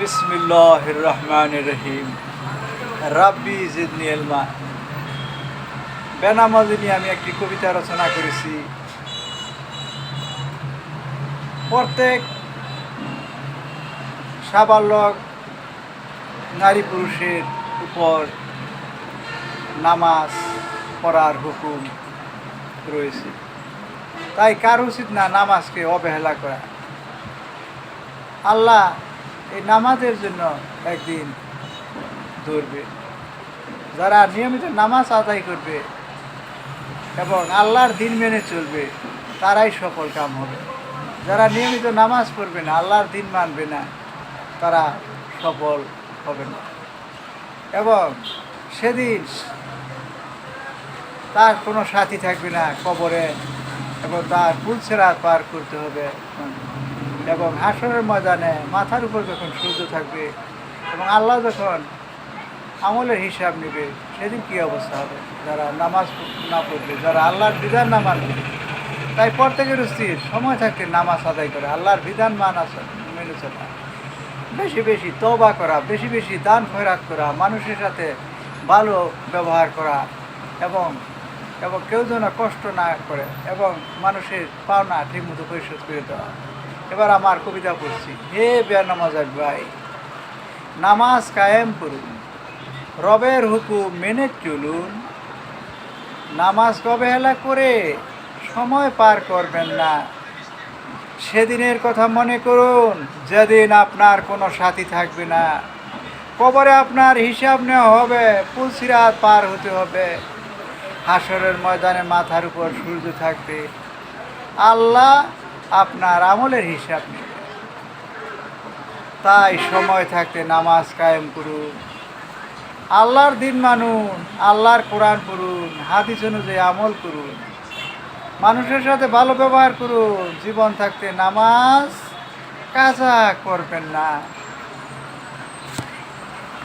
বিসমিল্লাহ রহমান রহিম রাব্বি জিদনি এলমা বেনামাজি নিয়ে আমি একটি কবিতা রচনা করেছি। প্রত্যেক সাবালক নারী পুরুষের উপর নামাজ পড়ার হুকুম রয়েছে। তাই কার উচিত না নামাজকে অবহেলা করা। আল্লাহ এই নামাজের জন্য একদিন ধরবে। যারা নিয়মিত নামাজ আদায় করবে এবং আল্লাহর দিন মেনে চলবে, তারাই সফল কাম হবে। যারা নিয়মিত নামাজ পড়বে না, আল্লাহর দিন মানবে না, তারা সফল হবে না। এবং সেদিন তার কোনো সাথী থাকবে না কবরে, এবং তার পুলসেরাত পার করতে হবে। এবং হাসরের ময়দানে মাথার উপর যখন সূর্য থাকবে এবং আল্লাহ যখন আমলের হিসাব নেবে, সেদিন কী অবস্থা হবে? যারা নামাজ না পড়বে, যারা আল্লাহর বিধান না মানবে, তাই প্রত্যেকের স্থির সময় থাকতে নামাজ আদায় করে, আল্লাহর বিধান মান মেনে চলা। বেশি বেশি তবা করা, বেশি বেশি দান খয়রাত করা, মানুষের সাথে ভালো ব্যবহার করা এবং এবং কেউ যেন কষ্ট না করে, এবং মানুষের পাওনা ঠিকমতো পরিশোধ করে দেওয়া। এবার আমার কবিতা পড়ছি। হে বেনামাজার ভাই, নামাজ কায়েম করুন, রবের হুকুম মেনে চলুন। নামাজ অবহেলা করে সময় পার করবেন না। সেদিনের কথা মনে করুন, যেদিন আপনার কোনো সাথী থাকবে না। কবরে আপনার হিসাব নেওয়া হবে, পুলসিরাত পার হতে হবে। হাসরের ময়দানে মাথার উপর সূর্য থাকবে। আল্লাহ আপনার আমলের হিসাব নেই। তাই সময় থাকতে নামাজ কায়েম করুন। আল্লাহর দিন মানুন, আল্লাহর কোরআন করুন হাদিস অনুযায়ী আমল করুন। মানুষের সাথে ভালো ব্যবহার করুন। জীবন থাকতে নামাজ কাজা করবেন না।